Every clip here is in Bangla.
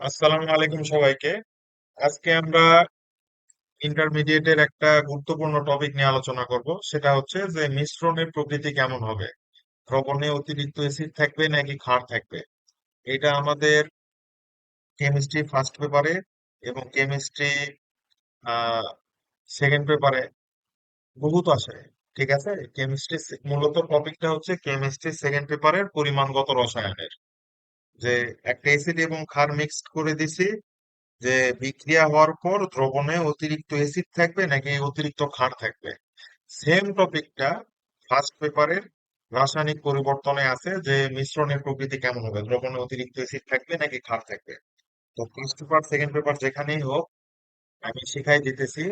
আসসালামু আলাইকুম সবাইকে। আজকে আমরা ইন্টারমিডিয়েটের একটা গুরুত্বপূর্ণ টপিক নিয়ে আলোচনা করব। সেটা হচ্ছে যে মিশ্রণের প্রকৃতি কেমন হবে? দ্রবণে অতিরিক্ত অ্যাসিড থাকবে নাকি ক্ষার থাকবে? এটা আমাদের কেমিস্ট্রি ফার্স্ট পেপারে এবং কেমিস্ট্রি সেকেন্ড পেপারে বহুত আসে ঠিক আছে? কেমিস্ট্রি মূলত টপিকটা হচ্ছে কেমিস্ট্রি সেকেন্ড পেপারের পরিমাণগত রসায়নের। যে একটা অ্যাসিড এবং ক্ষার মিক্সড করে দিছি, যে বিক্রিয়া হওয়ার পর দ্রবণে অতিরিক্ত অ্যাসিড থাকবে নাকি অতিরিক্ত ক্ষার থাকবে। সেম টপিকটা ফার্স্ট পেপারের রাসায়নিক পরিবর্তনে আছে যে মিশ্রণের প্রকৃতি কেমন হবে, দ্রবণে অতিরিক্ত অ্যাসিড থাকবে নাকি ক্ষার থাকবে। তো ফার্স্ট পেপার সেকেন্ড পেপার যেখানেই হোক, আমি শিখাই দিতেছি।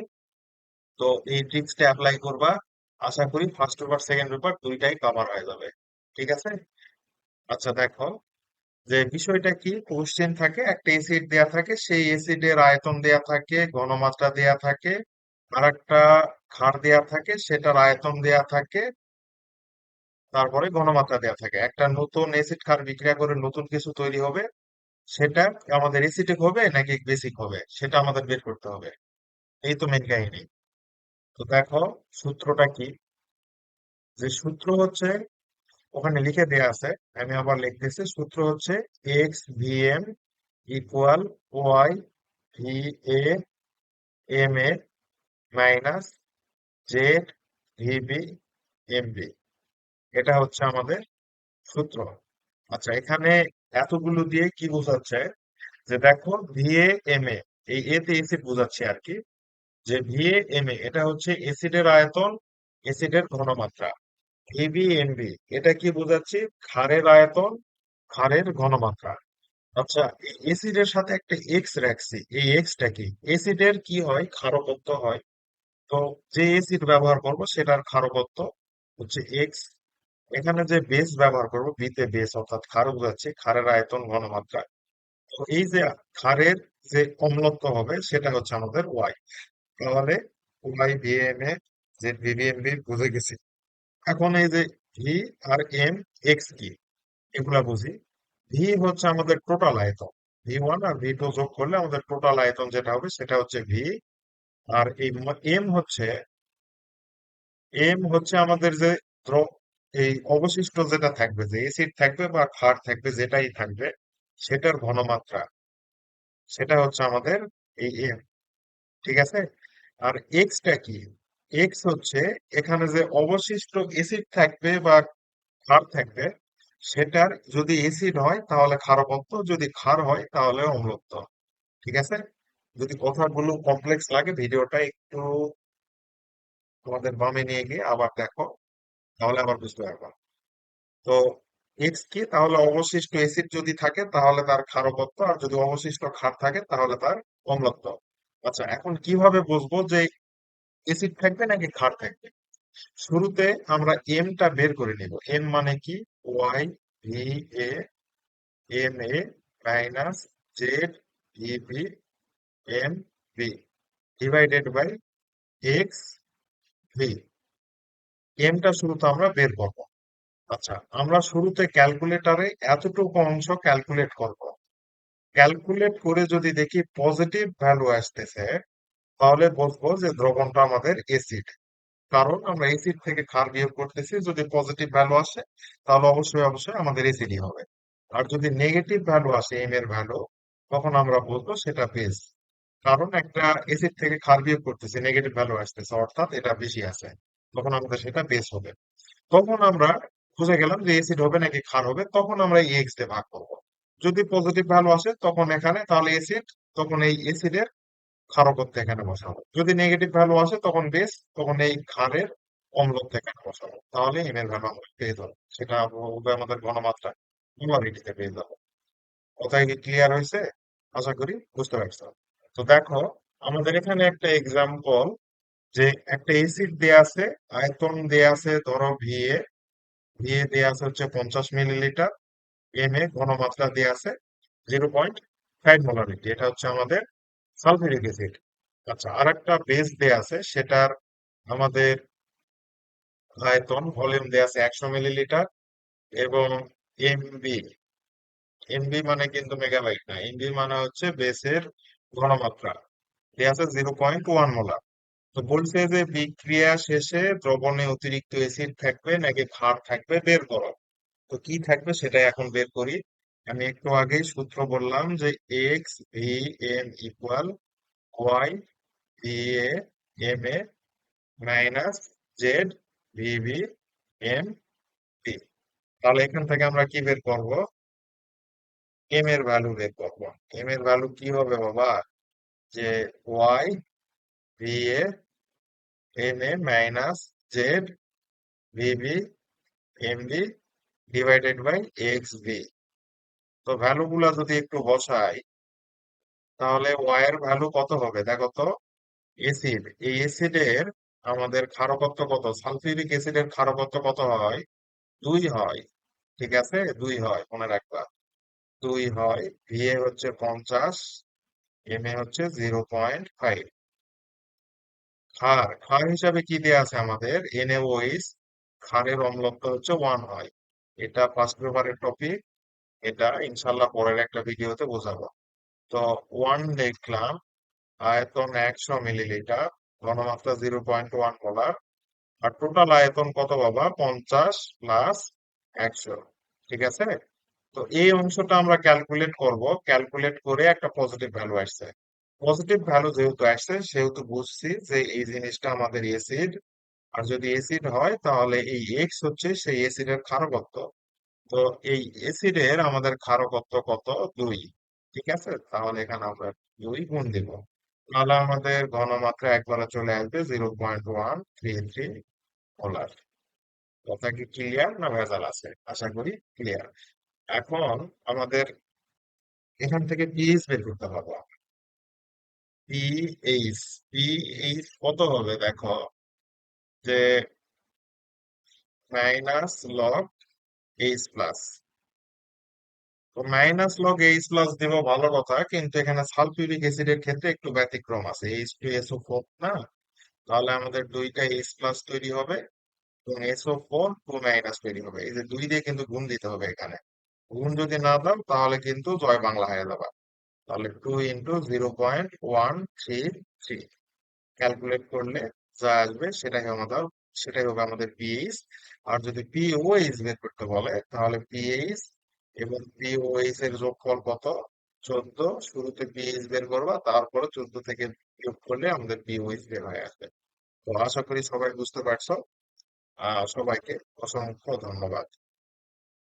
তো এই ট্রিক্সটা অ্যাপ্লাই করবা। আশা করি ফার্স্ট পেপার সেকেন্ড পেপার দুইটাই কভার হয়ে যাবে। ঠিক আছে? আচ্ছা দেখো। যে বিষয়টা কি? কোশ্চেন থাকে, একটা এসিড দেয়া থাকে, সেই এসিডের আয়তন দেয়া থাকে, ঘনমাত্রা দেয়া থাকে আর একটা ক্ষার দেয়া থাকে, সেটার আয়তন দেয়া থাকে, তারপরে ঘনমাত্রা দেয়া থাকে। একটা নতুন এসিড ক্ষার বিক্রিয়া করে নতুন কিছু তৈরি হবে, সেটা আমাদের এসিডিক হবে নাকি বেসিক হবে? সেটা আমাদের বের করতে হবে। এই তো মেন কাহিনী। তো দেখো সূত্রটা কি? যে সূত্র হচ্ছে ওখানে লিখে দেওয়া আছে। আমি আবার লিখতেছি, সূত্র হচ্ছে X V M equal Y V A M A minus Z VB MB এটা হচ্ছে আমাদের সূত্র। আচ্ছা এখানে এতগুলো দিয়ে কি বোঝাচ্ছে? যে দেখো ভিএ এম এ এই এতে এসিড বোঝাচ্ছে আর কি। যে ভিএ এম এ এটা হচ্ছে এসিডের আয়তন এসিডের ঘনমাত্রা। ভিবি এটা কি বোঝাচ্ছে? ক্ষারের আয়তন, ক্ষারের ঘনমাত্রা। আচ্ছা এসিডের সাথে একটা এক্স রাখছি, এই এক্সটা কি? এসিডের কি হয়? ক্ষারকত্ব হয়। তো যে এসিড ব্যবহার করব, সেটার ক্ষারকত্ব হচ্ছে এক্স এখানে যে বেস ব্যবহার করব বিতে বেস অর্থাৎ ক্ষার বোঝাচ্ছে, ক্ষারের আয়তন, ঘনমাত্রা। তো এই যে ক্ষারের যে অম্লত্ব হবে, সেটা হচ্ছে আমাদের ওয়াই তাহলে ওয়াই ভিএমএ যে ভিভিএমবি বুঝে গেছি। এখন এই যে ভি আর এম এক্স কি? এগুলা বুঝি। ভি হচ্ছে আমাদের টোটাল আয়তন। ভি ওয়ান আর ভি টু যোগ করলে আমাদের টোটাল আয়তন যেটা হবে সেটা হচ্ছে ভি আর এই এম হচ্ছে এম হচ্ছে আমাদের যে এই অবশিষ্ট যেটা থাকবে, যে এসিড থাকবে বা ক্ষার থাকবে, যেটাই থাকবে, সেটার ঘনমাত্রা। সেটা হচ্ছে আমাদের এই এম ঠিক আছে? আর এক্সটা কি? এক্স হচ্ছে এখানে যে অবশিষ্ট এসিড থাকবে বা ক্ষার থাকবে, সেটার যদি এসিড হয় তাহলে ক্ষারকত্ব যদি ক্ষার হয় তাহলে অম্লত্ব। ঠিক আছে? যদি কথাগুলো কমপ্লেক্স লাগে, ভিডিওটা একটু তোমাদের বামে নিয়ে গিয়ে আবার দেখো, তাহলে আবার বুঝতে পারবা। তো এক্স কি? তাহলে অবশিষ্ট এসিড যদি থাকে তাহলে তার ক্ষারকত্ব আর যদি অবশিষ্ট ক্ষার থাকে তাহলে তার অম্লত্ব। আচ্ছা এখন কীভাবে বুঝব যে এসিড থাকবে নাকি ক্ষার থাকবে? শুরুতে আমরা এমটা বের করে নিব। এম মানে কি? Y V A M A minus Z V B M B divided by X V এমটা শুরুতে আমরা বের করব। আচ্ছা আমরা শুরুতে ক্যালকুলেটরে এতটুকু অংশ ক্যালকুলেট করব। ক্যালকুলেট করে যদি দেখি পজিটিভ ভ্যালু আসতেছে তাহলে বলব যে দ্রবণটা আমাদের এসিড কারণ আমরা এসিড থেকে ক্ষার বিয়োগ করতেছি, যদি পজিটিভ ভ্যালু আসে, তাহলে অবশ্যই অবশ্যই আমাদের এসিডই হবে। আর যদি নেগেটিভ ভ্যালু আসে এম এর ভ্যালু তখন আমরা বলব সেটা বেস কারণ একটা এসিড থেকে ক্ষার বিয়োগ করতেছি নেগেটিভ ভ্যালু আসতেছে, অর্থাৎ এটা বেশি আছে, তখন আমাদের সেটা বেস হবে। তখন আমরা বুঝে গেলাম যে এসিড হবে নাকি ক্ষার হবে, তখন আমরা এক্স দিয়ে ভাগ করব। যদি পজিটিভ ভ্যালু আসে, তখন এখানে তাহলে এসিড তখন এই এসিডের ক্ষারকত্ব এখানে বসাবো যদি নেগেটিভ ভ্যালু আসে, তখন বেস তখন এই ক্ষারের অম্লত্ব এখানে বসাবো। তাহলে এম এর ভ্যালু আমরা পেয়ে যাব। সেটা হবে আমাদের ঘনমাত্রা মোলারিটিতে পেয়ে যাব। কোথায় কি ক্লিয়ার হয়েছে? আশা করি বুঝতে পারছ। তো দেখো, আমাদের এখানে একটা এক্সাম্পল যে একটা এসিড দেয়া আছে, আয়তন দেয়া আছে, ধরো ভিএ ভিএ দেয়া আছে হচ্ছে পঞ্চাশ মিলিলিটার এম এ ঘনমাত্রা দেয়া আছে জিরো পয়েন্ট ফাইভ মোলারিটি এটা হচ্ছে আমাদের সালফিউরিক অ্যাসিড আচ্ছা আর একটা বেস দেয়া আছে, সেটার আমাদের আয়তন ভলিউম দেয়া আছে একশো মিলিলিটার এবং এমবি এমবি মানে কিন্তু মেগাবাইট না। এমবি মানে হচ্ছে বেসের ঘনমাত্রা। ঠিক আছে জিরো পয়েন্ট ওয়ান মোলার তো বলছে যে বিক্রিয়া শেষে দ্রবণে অতিরিক্ত অ্যাসিড থাকবে নাকি ক্ষার থাকবে, বের করো। তো কি থাকবে সেটাই এখন বের করি। আমি একটু আগেই সূত্র বললাম যে X V M equal Y V A M A minus Z V V M P তাহলে এখান থেকে আমরা কি বের করব? এম এর ভ্যালু বের করব। এম এর ভ্যালু কি হবে বাবা? যে Y V A M A minus Z V V M B divided by X V তো ভ্যালু গুলা যদি একটু বসাই, তাহলে ওয়াই ভ্যালু কত হবে? দেখো তো এসিড এই এসিডের আমাদের ক্ষারকত্ব কত? সালফিউরিক অ্যাসিডের ক্ষারকত্ব কত হয়? দুই হয়, ঠিক আছে? দুই হয়, মনে রাখবা। দুই হয় ভিএ হচ্ছে পঞ্চাশ এম এ হচ্ছে জিরো পয়েন্ট ফাইভ ক্ষার ক্ষার হিসাবে কি দেয়া আছে আমাদের? এনএওএইচ ক্ষারের অম্লত্ব হচ্ছে ওয়ান হয়। এটা ফার্স্ট পেপারের টপিক এটা ইনশাল্লাহ পরের একটা ভিডিওতে বোঝাবো। তো ওয়ান দেখলাম, আয়তন একশো মিলিলিটার ঘনমাত্রা জিরো পয়েন্ট ওয়ান মোলার আর টোটাল আয়তন কত বাবা? পঞ্চাশ প্লাস একশো, ঠিক আছে? তো এই অংশটা আমরা ক্যালকুলেট করব। ক্যালকুলেট করে একটা পজিটিভ ভ্যালু আসছে। পজিটিভ ভ্যালু যেহেতু আসছে, সেহেতু বুঝছি যে এই জিনিসটা আমাদের এসিড আর যদি এসিড হয় তাহলে এই এক্স হচ্ছে সেই এসিডের ক্ষারকত্ব তো এই এসিডের আমাদের ক্ষারকত্ব কত? দুই। ঠিক আছে? তাহলে এখানে আমরা দুই গুণ দিব। তাহলে আমাদের ঘনমাত্রা একবারে চলে আসবে zero point one three three molar কথা কি ক্লিয়ার না ভেজাল আছে? আশা করি ক্লিয়ার এখন আমাদের এখান থেকে পিএইচ বের করতে পারব পিএইচ পিএইচ কত হবে দেখো? যে মাইনাস লগ এইচ প্লাস তো মাইনাস লগ এইচ প্লাস দিব, ভালো কথা, কিন্তু এখানে সালফিউরিক অ্যাসিডের ক্ষেত্রে একটু ব্যতিক্রম আছে। এইচ টু এসও ফোর না? তাহলে আমাদের দুইটা এইচ প্লাস তৈরি হবে, এবং এসও ফোর টু মাইনাস তৈরি হবে। এই যে দুই দিয়ে কিন্তু গুণ দিতে হবে এখানে। গুণ যদি না দাও, তাহলে কিন্তু জয় বাংলা হয়ে যাবে। তাহলে two into zero point one three three calculate করলে যা আসবে সেটাই আমাদের সেটাই হবে আমাদের পিএইচ আর যদি পিওএইচ বের করতে বলে, তাহলে পিএইচ এবং পিওএইচ এর যোগফল কত? চোদ্দ। শুরুতে পিএইচ বের করবা, তারপরে চোদ্দ থেকে বিয়োগ করলে আমাদের পিওএইচ বের হয়ে আসবে। তো আশা করি সবাই বুঝতে পারছ। আহ, সবাইকে অসংখ্য ধন্যবাদ।